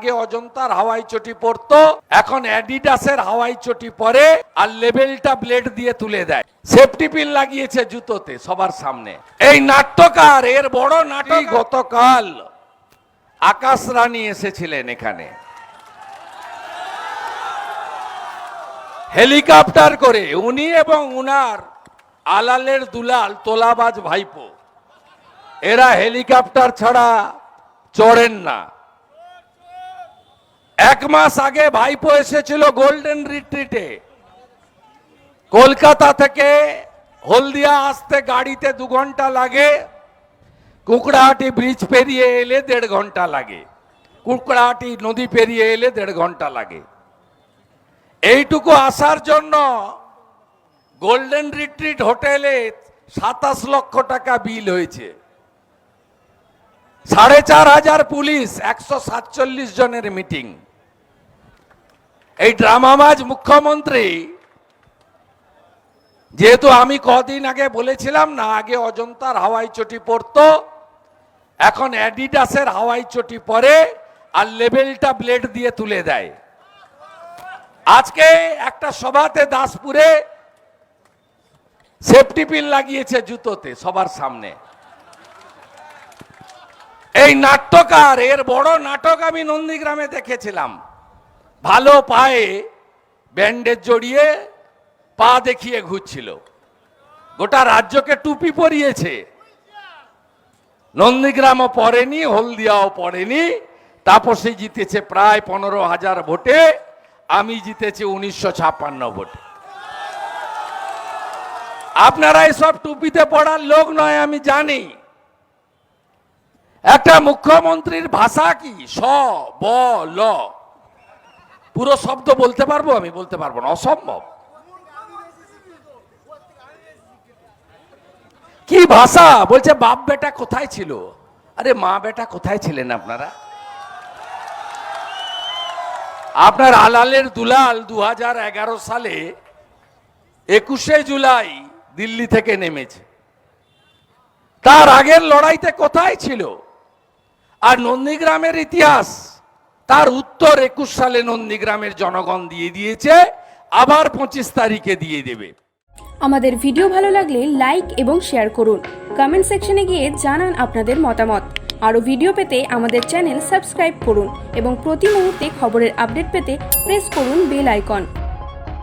আগে অজন্তার হাওয়াই চটি পরতো, এখন অ্যাডিডাসের হাওয়াই চটি পরে আর লেবেলটা ব্লেড দিয়ে তুলে দেয়। সেফটি পিন লাগিয়েছে জুতোতে সবার সামনে। এই নাট্যকার, এর বড় নাটক গতকাল আকাশ রানী এসেছিলেন এখানে। হেলিকপ্টার করে উনি এবং উনার আলালের দুলাল, তোলাবাজ ভাইপো, এরা হেলিকপ্টার ছাড়া চড়েন না। এক মাস আগে ভাইপো এসেছিল গোল্ডেন রিট্রিটে কলকাতা থেকে হলদিয়া আসতে গাড়িতে দু ঘণ্টা লাগে। কুকড়াহাটি ব্রিজ পেরিয়ে এলে দেড় ঘণ্টা লাগে। কুকড়াহাটি নদী পেরিয়ে এলে দেড় ঘণ্টা লাগে। এইটুকু আসার জন্য গোল্ডেন রিট্রিট হোটেলে সাতাশ লক্ষ টাকা বিল হয়েছে। সাড়ে চার হাজার পুলিশ, একশো সাতচল্লিশ জনের মিটিং। এই ড্রামাবাজ মুখ্যমন্ত্রী। যেহেতু আমি কদিন আগে বলেছিলাম না, আগে অজন্তার হাওয়াই চটি পরতো এখন অ্যাডিডাসের হাওয়াই চটি পরে আর লেবেলটা ব্লেড দিয়ে তুলে দেয়। আজকে একটা সভাতে দাসপুরে সেফটি পিন লাগিয়েছে জুতোতে সবার সামনে। এই নাট্যকার, এর বড় নাটক আমি নন্দীগ্রামে দেখেছিলাম। ভালো পায়ে ব্যান্ডেজ জড়িয়ে পা দেখিয়ে ঘুরছিল। গোটা রাজ্যকে টুপি পরিয়েছে। নন্দীগ্রামও পড়েনি, হলদিয়াও পড়েনি। তাপসে জিতেছে প্রায় পনেরো হাজার ভোটে। আমি জিতেছি উনিশশো ছাপ্পান্ন ভোটে। আপনারা এসব টুপিতে পড়ার লোক নয়, আমি জানি। একটা মুখ্যমন্ত্রীর ভাষা কি? স, ব, ল। পুরো শব্দ বলতে পারব, আমি বলতে পারব না, অসম্ভব। কি ভাষা? বলছে, বাপ বেটা কোথায় ছিল? আরে, মা বেটা কোথায় ছিলেন আপনারা? আপনার আলালের দুলাল দু হাজার এগারো সালে একুশে জুলাই দিল্লি থেকে নেমেছে। তার আগের লড়াইতে কোথায় ছিল? আর নন্দীগ্রামের ইতিহাস তার উত্তর একুশ সালে নন্দীগ্রামের জনগণ দিয়ে দিয়েছে, আবার পঁচিশ তারিখে দিয়ে দেবে। আমাদের ভিডিও ভালো লাগলে লাইক এবং শেয়ার করুন। কমেন্ট সেকশনে গিয়ে জানান আপনাদের মতামত। আরও ভিডিও পেতে আমাদের চ্যানেল সাবস্ক্রাইব করুন এবং প্রতি মুহূর্তে খবরের আপডেট পেতে প্রেস করুন বেল আইকন।